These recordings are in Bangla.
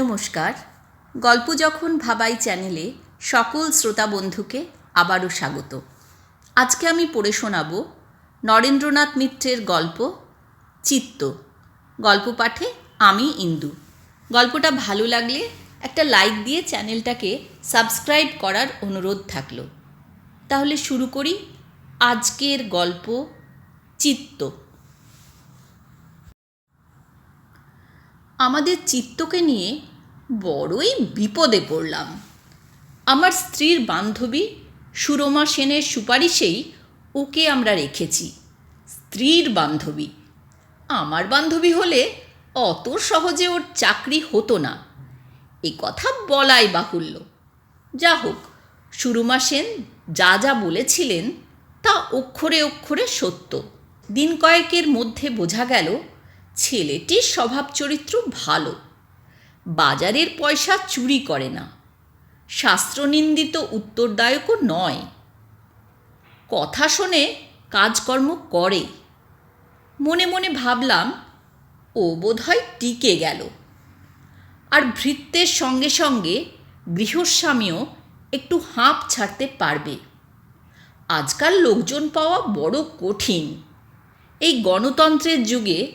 নমস্কার। গল্প যখন ভাবাই চ্যানেলে, সকল শ্রোতা বন্ধুকে আবারও স্বাগত। আজকে আমি পড়ে শোনাব নরেন্দ্রনাথ মিত্রের গল্প, চিত্ত। গল্প পাঠে আমি ইন্দু। গল্পটা ভালো লাগলে একটা লাইক দিয়ে চ্যানেলটাকে সাবস্ক্রাইব করার অনুরোধ থাকল। তাহলে শুরু করি আজকের গল্প, চিত্ত। আমাদের চিত্তকে নিয়ে বড়ই বিপদে পড়লাম। আমার স্ত্রীর বান্ধবী সুরমা সেনের সুপারিশেই ওকে আমরা রেখেছি, স্ত্রীর বান্ধবী। আমার বান্ধবী হলে অত সহজে ওর চাকরি হতো না। এ কথা বলাই বাহুল্য। যা হোক, সুরমা সেন যা যা বলেছিলেন তা অক্ষরে অক্ষরে সত্য। দিন কয়েকের মধ্যে বোঝা গেল, ছেলেটির স্বভাব চরিত্র ভালো। বাজারের পয়সা চুরি করে না। শাস্ত্রনিন্দিত উত্তরদায়কও নয়। কথা শোনে কাজকর্ম করে। মনে মনে ভাবলাম, ও বোধহয় টিকে গেল। আর ভৃত্যের সঙ্গে সঙ্গে গৃহস্বামীও একটু হাঁপ ছাড়তে পারবে। আজকাল লোকজন পাওয়া বড় কঠিন। এই গণতন্ত্রের যুগে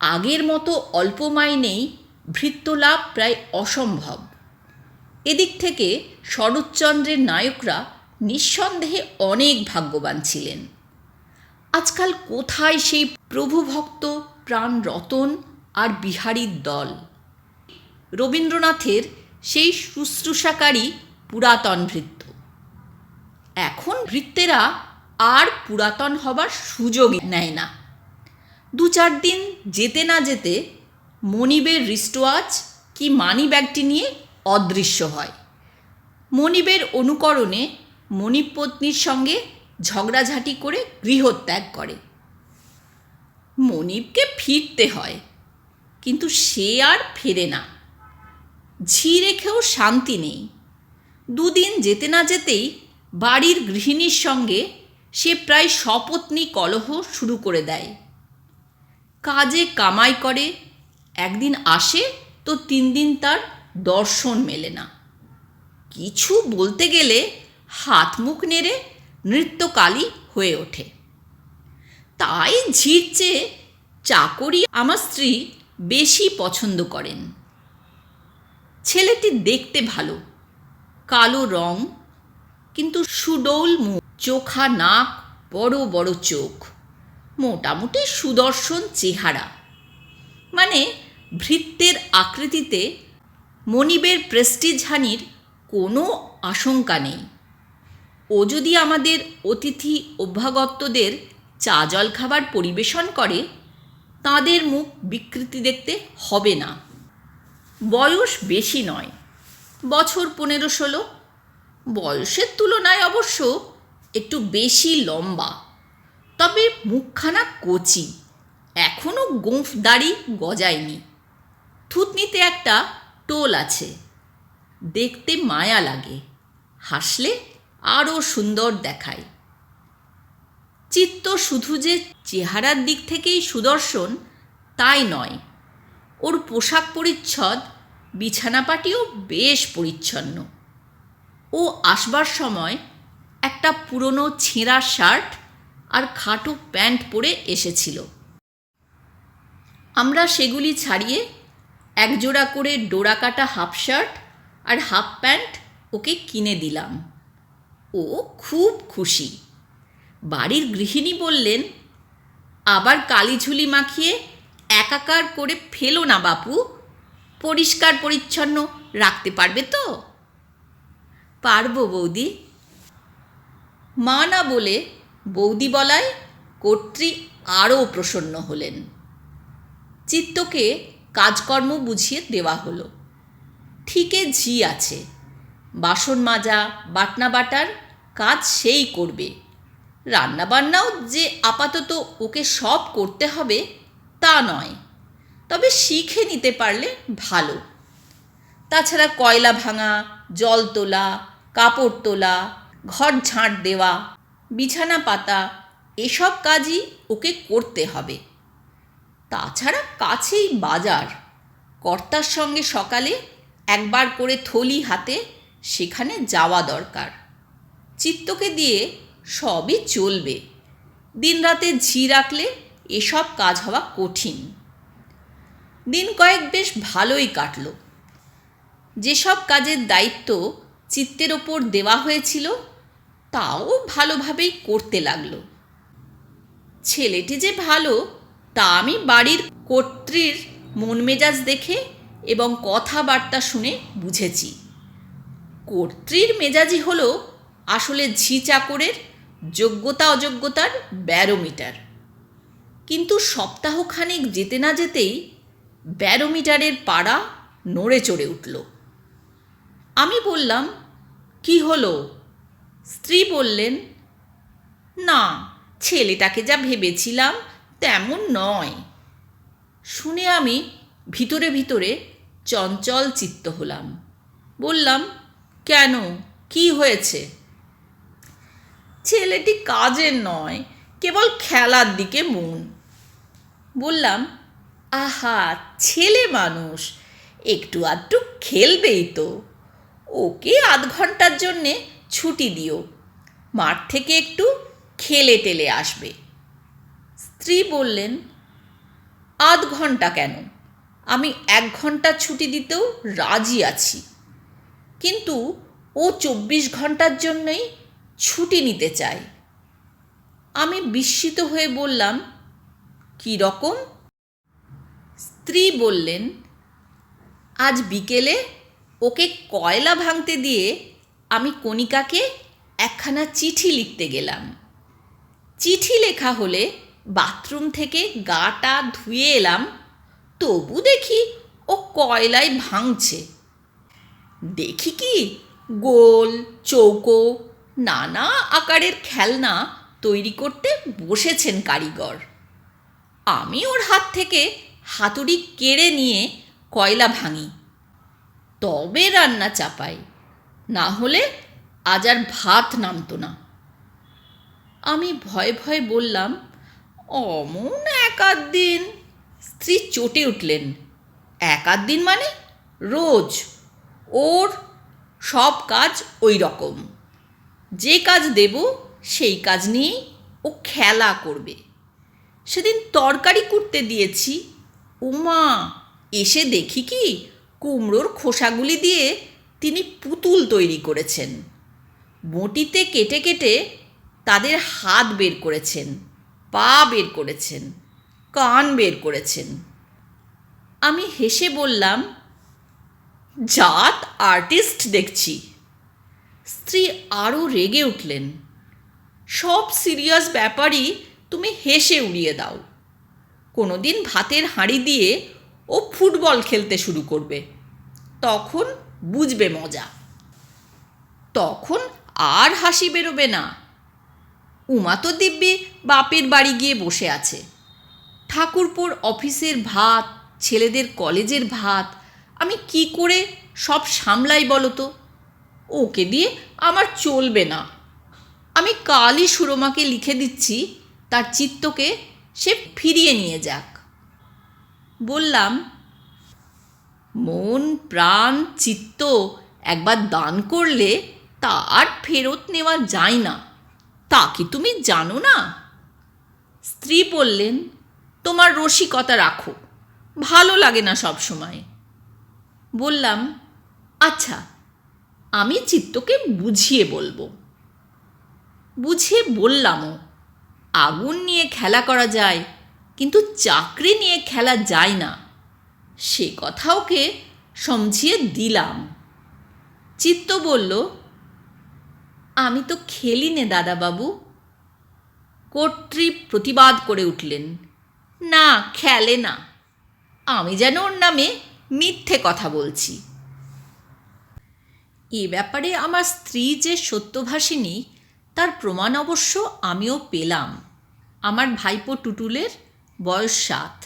আগের মতো অল্প মাইনেই ভৃত্যলাভ প্রায় অসম্ভব। এদিক থেকে শরৎচন্দ্রের নায়করা নিঃসন্দেহে অনেক ভাগ্যবান ছিলেন। আজকাল কোথায় সেই প্রভুভক্ত প্রাণ রতন আর বিহারীর দল? রবীন্দ্রনাথের সেই শুশ্রূষাকারী পুরাতন ভৃত্য। এখন ভৃত্যেরা আর পুরাতন হবার সুযোগ নেয় না। দু চার দিন যেতে না যেতে মনিবের রিস্টওয়াচ কি মানি ব্যাগটি নিয়ে অদৃশ্য হয়? মনিবের অনুকরণে মনিব পত্নীর সঙ্গে ঝগড়াঝাটি করে গৃহত্যাগ করে। মনিবকে ফিরতে হয়, কিন্তু সে আর ফেরে না। ঝি রেখেও শান্তি নেই। দুদিন যেতে না যেতেই বাড়ির গৃহিণীর সঙ্গে সে প্রায় সপত্নী কলহ শুরু করে দেয়। কাজে কামাই করে একদিন আসে তো তিন দিন তার দর্শন মেলে না। কিছু বলতে গেলে হাত মুখ নেড়ে নৃত্যকালী হয়ে ওঠে। তাই ঝির চেয়ে চাকরি আমার স্ত্রী বেশি পছন্দ করেন। ছেলেটি দেখতে ভালো, কালো রং, কিন্তু সুডৌল মুখ চোখা নাক, বড় বড় চোখ, মোটামুটি সুদর্শন চেহারা। মানে ভৃত্যের আকৃতিতে মনিবের প্রেস্টিজহানির কোনো আশঙ্কা নেই। ও যদি আমাদের অতিথি অভ্যাগতদের চা জল খাবার পরিবেশন করে, তাদের মুখ বিকৃতি দেখতে হবে না। বয়স বেশি নয়, বছর পনেরো ষোলো। বয়সের তুলনায় অবশ্য একটু বেশি লম্বা। তবে মুখখানা কচি। এখনও গোঁফ দাড়ি গজায়নি। থুতনিতে একটা টোল আছে। দেখতে মায়া লাগে। হাসলে আরও সুন্দর দেখায়। চিত্ত শুধু যে চেহারার দিক থেকেই সুদর্শন, তাই নয়। ওর পোশাক পরিচ্ছদ, বিছানাপাটিও বেশ পরিচ্ছন্ন। ও আসবার সময় একটা পুরনো ছেঁড়া শার্ট আর খাটো প্যান্ট পরে এসেছিল। আমরা সেগুলি ছাড়িয়ে একজোড়া করে ডোরা কাটা হাফ শার্ট আর হাফ প্যান্ট ওকে কিনে দিলাম। ও খুব খুশি। বাড়ির গৃহিণী বললেন, আবার কালিঝুলি মাখিয়ে একাকার করে ফেলো না বাপু, পরিষ্কার পরিচ্ছন্ন রাখতে পারবে তো? পারব বৌদি। মা না বলে বৌদি বলায় কর্ত্রী আরও প্রসন্ন হলেন। চিত্তকে কাজকর্ম বুঝিয়ে দেওয়া হলো। ঠিকে ঝি আছে। বাসন মাজা, বাটনা বাটার কাজ সেই করবে। রান্নাবান্নাও যে আপাতত ওকে সব করতে হবে তা নয়, তবে শিখে নিতে পারলে ভালো। তাছাড়া কয়লা ভাঙা, জল তোলা, কাপড় তোলা, ঘর ঝাঁট দেওয়া, বিছানা পাতা, এসব কাজই ওকে করতে হবে। তাছাড়া কাছেই বাজার। কর্তার সঙ্গে সকালে একবার করে থলি হাতে সেখানে যাওয়া দরকার। চিত্তকে দিয়ে সবই চলবে। দিনরাতে ঝি রাখলে এসব কাজ হওয়া কঠিন। দিন কয়েক বেশ ভালোই কাটল। যেসব কাজের দায়িত্ব চিত্তের ওপর দেওয়া হয়েছিল, তাও ভালোভাবেই করতে লাগল। ছেলেটি যে ভালো তা আমি বাড়ির কর্ত্রীর মন মেজাজ দেখে এবং কথাবার্তা শুনে বুঝেছি। কর্ত্রীর মেজাজি হলো আসলে ঝি চাকরের যোগ্যতা অযোগ্যতার ব্যারোমিটার। কিন্তু সপ্তাহখানেক যেতে না যেতেই ব্যারোমিটারের পাড়া নড়ে চড়ে উঠল। আমি বললাম, কি হলো? স্ত্রী বললেন, না, ছেলেটাকে যা ভেবেছিলাম তেমন নয়। শুনে আমি ভিতরে ভিতরে চঞ্চল চিত্ত হলাম। বললাম, কেন? কি হয়েছে? ছেলেটি কাজের নয়, কেবল খেলার দিকে মন। বললাম, আহা, ছেলে মানুষ, একটু আধটু খেলবেই তো। ওকে আধ ঘণ্টার জন্যে ছুটি দিও, মাঠ থেকে একটু খেলে টেলে আসবে। স্ত্রী বললেন, আধ ঘণ্টা কেন? আমি এক ঘণ্টা ছুটি দিতেও রাজি আছি। কিন্তু ও চব্বিশ ঘণ্টার জন্যই ছুটি নিতে চায়। আমি বিস্মিত হয়ে বললাম, কী রকম? স্ত্রী বললেন, আজ বিকেলে ওকে কয়লা ভাঙতে দিয়ে আমি কণিকাকে একখানা চিঠি লিখতে গেলাম। চিঠি লেখা হলে বাথরুম থেকে গাটা ধুয়ে এলাম, তবু দেখি ও কয়লায় ভাঙছে। দেখি কি গোল, চৌকো, নানা আকারের খেলনা তৈরি করতে বসেছেন কারিগর। আমি ওর হাত থেকে হাতুড়ি কেড়ে নিয়ে কয়লা ভাঙি। তবে রান্না চাপাই, না হলে আজ আর ভাত নামতো না। আমি ভয়ে ভয়ে বললাম অমন এক আধ দিন স্ত্রী চটে উঠলেন। এক আধ দিন মানে? রোজ। ওর সব কাজ ওই রকম। যে কাজ দেব, সেই কাজ নিয়েই ও খেলা করবে। সেদিন তরকারি করতে দিয়েছি। উমা, এসে দেখি কি কুমড়োর খোসাগুলি দিয়ে তিনি পুতুল তৈরি করেছেন। বটিতে কেটে কেটে তাদের হাত বের করেছেন। পা বের করেছেন, কান বের করেছেন। আমি হেসে বললাম, জাত আর্টিস্ট দেখছি। স্ত্রী আরও রেগে উঠলেন, সব সিরিয়াস ব্যাপারই তুমি হেসে উড়িয়ে দাও। কোনো দিন ভাতের হাঁড়ি দিয়ে ও ফুটবল খেলতে শুরু করবে। তখন বুঝবে মজা। তখন আর হাসি বেরোবে না। উমা তো দিব্যি বাপের বাড়ি গিয়ে বসে আছে। ঠাকুরপুর অফিসের ভাত, ছেলেদের কলেজের ভাত, আমি কি করে সব সামলাই বলো তো? ওকে দিয়ে আমার চলবে না। আমি কালই সুরমাকে লিখে দিচ্ছি, তার চিত্তকে সে ফিরিয়ে নিয়ে যাক। বললাম, মন, প্রাণ, চিত্ত একবার দান করলে তা আর ফেরত নেওয়া যায় না। তা কি তুমি জানো না? স্ত্রী বললেন, তোমার রসিকতা রাখো, ভালো লাগে না সব সময়। বললাম আচ্ছা আমি চিত্তকে বুঝিয়ে বলব। বুঝিয়ে বললামও, আগুন নিয়ে খেলা করা যায়, কিন্তু চাকরি নিয়ে খেলা যায় না। সে কথা ওকে সমঝিয়ে দিলাম। চিত্ত বলল আমি তো খেলি নে, দাদাবাবু। কর্ত্রী প্রতিবাদ করে উঠলেন। না, খেলে না। আমি যেন ওর নামে মিথ্যে কথা বলছি। এ ব্যাপারে আমার স্ত্রী যে সত্যভাষিনী তার প্রমাণ অবশ্য আমিও পেলাম। আমার ভাইপো টুটুলের বয়স সাত।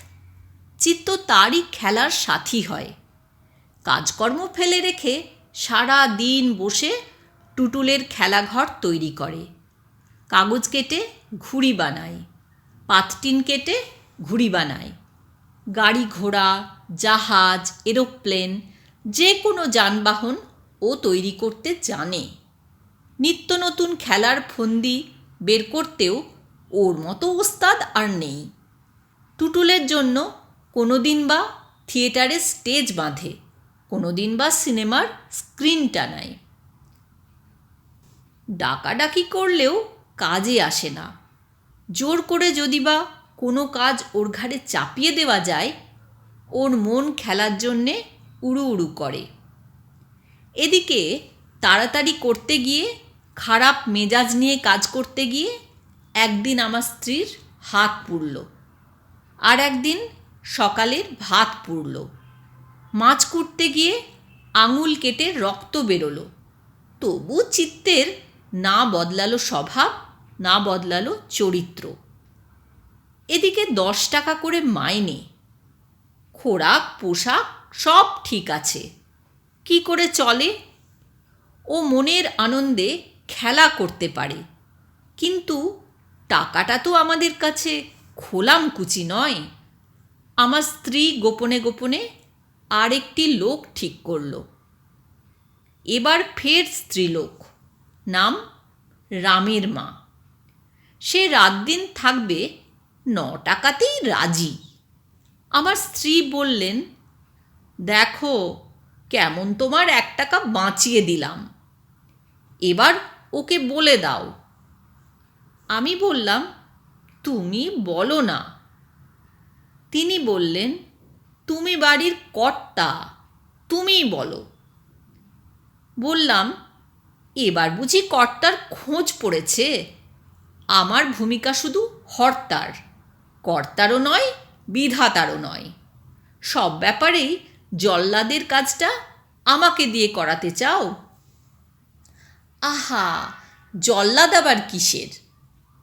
চিত্ত তারই খেলার সাথী হয়। কাজকর্ম ফেলে রেখে সারা দিন বসে টুটুলের খেলাঘর তৈরি করে। কাগজ কেটে ঘুড়ি বানায়। পাতটিন কেটে ঘুড়ি বানায়। গাড়ি ঘোড়া, জাহাজ, এরোপ্লেন, যে কোনো যানবাহন ও তৈরি করতে জানে। নিত্য নতুন খেলার ফন্দি বের করতেও ওর মতো ওস্তাদ আর নেই। টুটুলের জন্য কোনো দিন বা থিয়েটারে স্টেজ বাঁধে কোনো দিন বা সিনেমার স্ক্রিন টানায় ডাকাডাকি করলেও কাজে আসে না। জোর করে যদি বা কোনো কাজ ওর ঘাড়ে চাপিয়ে দেওয়া যায়, ওর মন খেলার জন্যে উড়ু উড়ু করে। এদিকে তাড়াতাড়ি করতে গিয়ে, খারাপ মেজাজ নিয়ে কাজ করতে গিয়ে একদিন আমার স্ত্রীর হাত পুড়ল আর একদিন সকালের ভাত পুড়ল। মাছ কুটতে গিয়ে আঙুল কেটে রক্ত বেরোলো। তবু চিত্তের না বদলালো স্বভাব, না বদলালো চরিত্র। এদিকে দশ টাকা করে মাইনে, খোরাক, পোশাক সব ঠিক আছে। কি করে চলে? ও মনের আনন্দে খেলা করতে পারে, কিন্তু টাকাটা তো আমাদের কাছে খোলাম কুচি নয়। আমার স্ত্রী গোপনে গোপনে আরেকটি লোক ঠিক করল। এবার ফের স্ত্রীলোক। নাম রামের মা। সে রাত দিন থাকবে ন টাকাতেই রাজি। আমার স্ত্রী বললেন, দেখো, কেমন তোমার এক টাকা বাঁচিয়ে দিলাম। এবার ওকে বলে দাও। আমি বললাম, তুমি বলো না। তিনি বললেন, তুমি বাড়ির কর্তা, তুমিই বলো। বললাম এবার বুঝি কর্তার খোঁজ পড়েছে। আমার ভূমিকা শুধু হর্তার। কর্তারও নয়, বিধাতারও নয়। সব ব্যাপারেই জল্লাদের কাজটা আমাকে দিয়ে করাতে চাও? আহা, জল্লাদ আবার কিসের?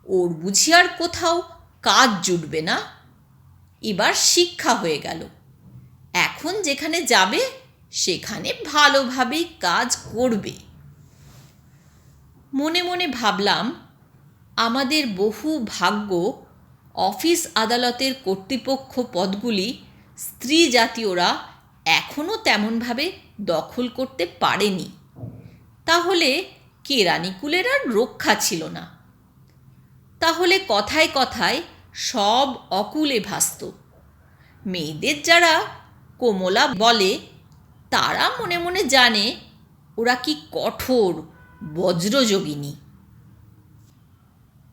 ওর বুঝি আর কোথাও কাজ জুটবে না? এবার শিক্ষা হয়ে গেল। এখন যেখানে যাবে, সেখানে ভালোভাবেই কাজ করবে। মনে মনে ভাবলাম, আমাদের বহু ভাগ্য অফিস আদালতের কর্তৃপক্ষ পদগুলি স্ত্রী জাতীয়রা এখনও তেমনভাবে দখল করতে পারেনি। তাহলে কেরানিকুলের আর রক্ষা ছিল না। তাহলে কথায় কথায় সব অকুলে ভাসত। মেয়েদের যারা কোমলা বলে, তারা মনে মনে জানে, ওরা কি কঠোর বজ্রযোগিনী।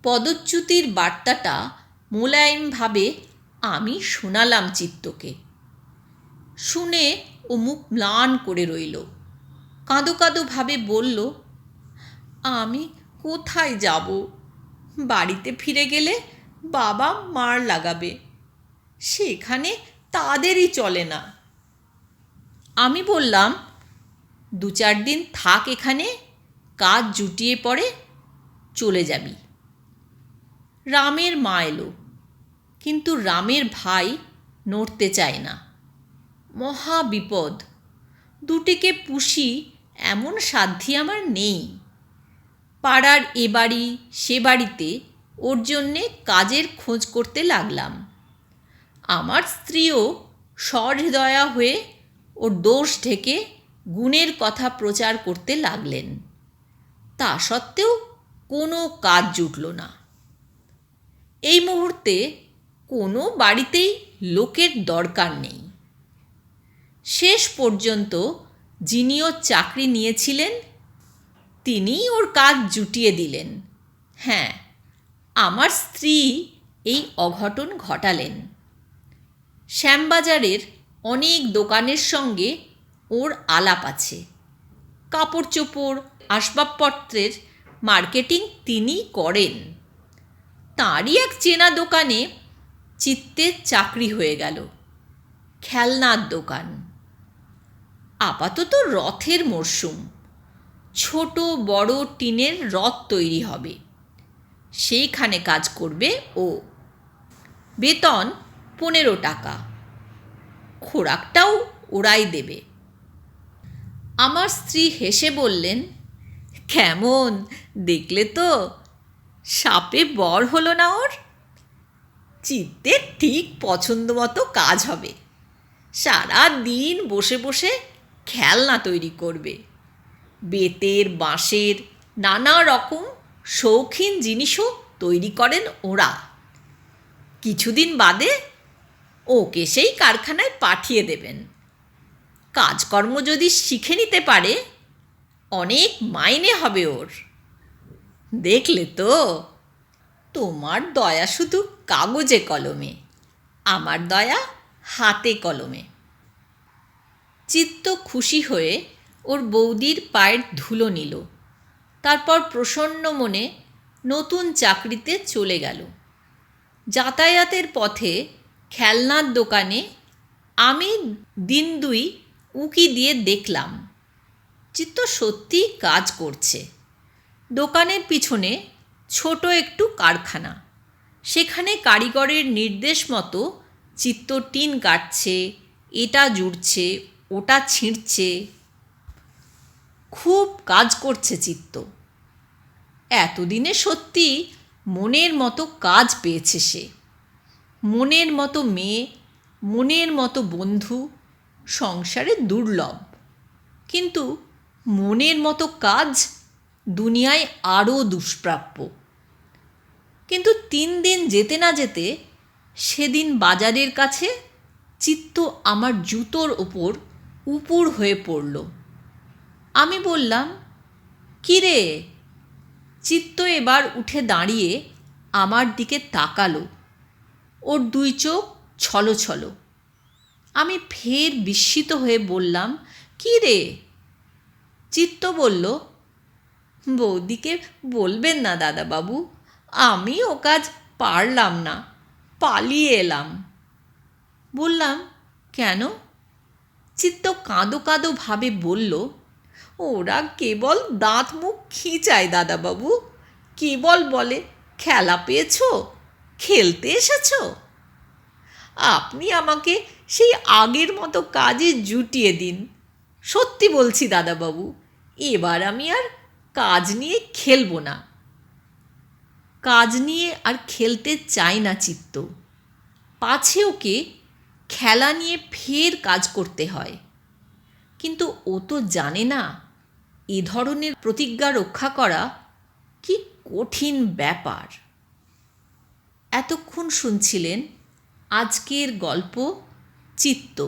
পদচ্যুতির বার্তাটা মোলায়েমভাবে আমি শোনালাম চিত্তকে। শুনে ও মুখ ম্লান করে রইল। কাঁদো কাঁদো ভাবে বলল, আমি কোথায় যাব? বাড়িতে ফিরে গেলে বাবা মার লাগাবে। সেখানে তাদেরই চলে না। আমি বললাম, দু চার দিন থাক এখানে কাজ জুটিয়ে পড়ে চলে যাবি। রামের মা এলো, কিন্তু রামের ভাই নড়তে চায় না। মহা বিপদ, দুটিকে পুষি এমন সাধ্যি আমার নেই। পাড়ার এ বাড়ি, সে বাড়িতে ওর জন্যে কাজের খোঁজ করতে লাগলাম। আমার স্ত্রীও সহৃদয়া হয়ে ওর দোষ ঢেকে গুণের কথা প্রচার করতে লাগলেন। তা সত্ত্বেও কোনো কাজ জুটল না। এই মুহূর্তে কোনো বাড়িতেই লোকের দরকার নেই। শেষ পর্যন্ত যিনি ওর চাকরি নিয়েছিলেন, তিনিই ওর কাজ জুটিয়ে দিলেন। হ্যাঁ আমার স্ত্রী এই অঘটন ঘটালেন। শ্যামবাজারের অনেক দোকানের সঙ্গে ওর আলাপ আছে। কাপড় চোপড় আসবাবপত্রের মার্কেটিং তিনি করেন। তাঁরই এক চেনা দোকানে চিত্তের চাকরি হয়ে গেল, খেলনার দোকান। আপাতত রথের মরশুম ছোট বড় টিনের রথ তৈরি হবে, সেইখানে কাজ করবে ও। বেতন পনেরো টাকা, খোরাকটাও ওরাই দেবে। আমার স্ত্রী হেসে বললেন, কেমন? দেখলে তো সাপে বর হলো না ওর। চিত্তে ঠিক পছন্দ মতো কাজ হবে। সারা দিন বসে বসে খেলনা তৈরি করবে। বেতের, বাঁশের, নানা রকম শৌখিন জিনিসও তৈরি করেন ওরা। কিছুদিন বাদে ওকে সেই কারখানায় পাঠিয়ে দেবেন। কাজকর্ম যদি শিখে নিতে পারে, অনেক মাইনে হবে ওর। দেখলে তো? তোমার দয়া শুধু কাগজে কলমে, আমার দয়া হাতে কলমে। চিত্ত খুশি হয়ে ওর বৌদির পায়ের ধুলো নিল, তারপর প্রসন্ন মনে নতুন চাকরিতে চলে গেল। যাতায়াতের পথে খেলনার দোকানে আমি দিন দুই উকি দিয়ে দেখলাম, চিত্ত সত্যিই কাজ করছে। দোকানের পিছনে ছোট একটু কারখানা। সেখানে কারিগরের নির্দেশ মতো চিত্ত টিন কাটছে, এটা জুড়ছে, ওটা ছিঁড়ছে। খুব কাজ করছে চিত্ত। এতদিনে সত্যি মনের মতো কাজ পেয়েছে সে। মনের মতো মেয়ে, মনের মতো বন্ধু সংসারে দুর্লভ। কিন্তু মনের মতো কাজ দুনিয়ায় আরও দুষ্প্রাপ্য। কিন্তু তিন দিন যেতে না যেতে সেদিন বাজারের কাছে চিত্ত আমার জুতোর ওপর উপুর হয়ে পড়ল। আমি বললাম, কী রে? চিত্ত এবার উঠে দাঁড়িয়ে আমার দিকে তাকালো। ওর দুই চোখ ছলো ছলো আমি ফের বিস্মিত হয়ে বললাম, কী রে? চিত্ত বলল, বৌদিকে বলবেন না দাদাবাবু, আমি ও কাজ পারলাম না, পালিয়ে এলাম। বললাম, কেন? চিত্ত কাঁদো কাঁদো ভাবে বলল, ওরা কেবল দাঁত মুখ খিচায় দাদাবাবু, কেবল বলে, খেলা পেয়েছ? খেলতে এসেছ আপনি আমাকে সেই আগের মতো কাজে জুটিয়ে দিন। সত্যি বলছি দাদাবাবু, এবার আমি আর কাজ নিয়ে খেলব না। কাজ নিয়ে আর খেলতে চাই না চিত্ত। পাছে ওকে খেলা নিয়ে ফের কাজ করতে হয়। কিন্তু ও তো জানে না, এ ধরনের প্রতিজ্ঞা রক্ষা করা কি কঠিন ব্যাপার। এতক্ষণ শুনছিলেন আজকের গল্প চিত্ত।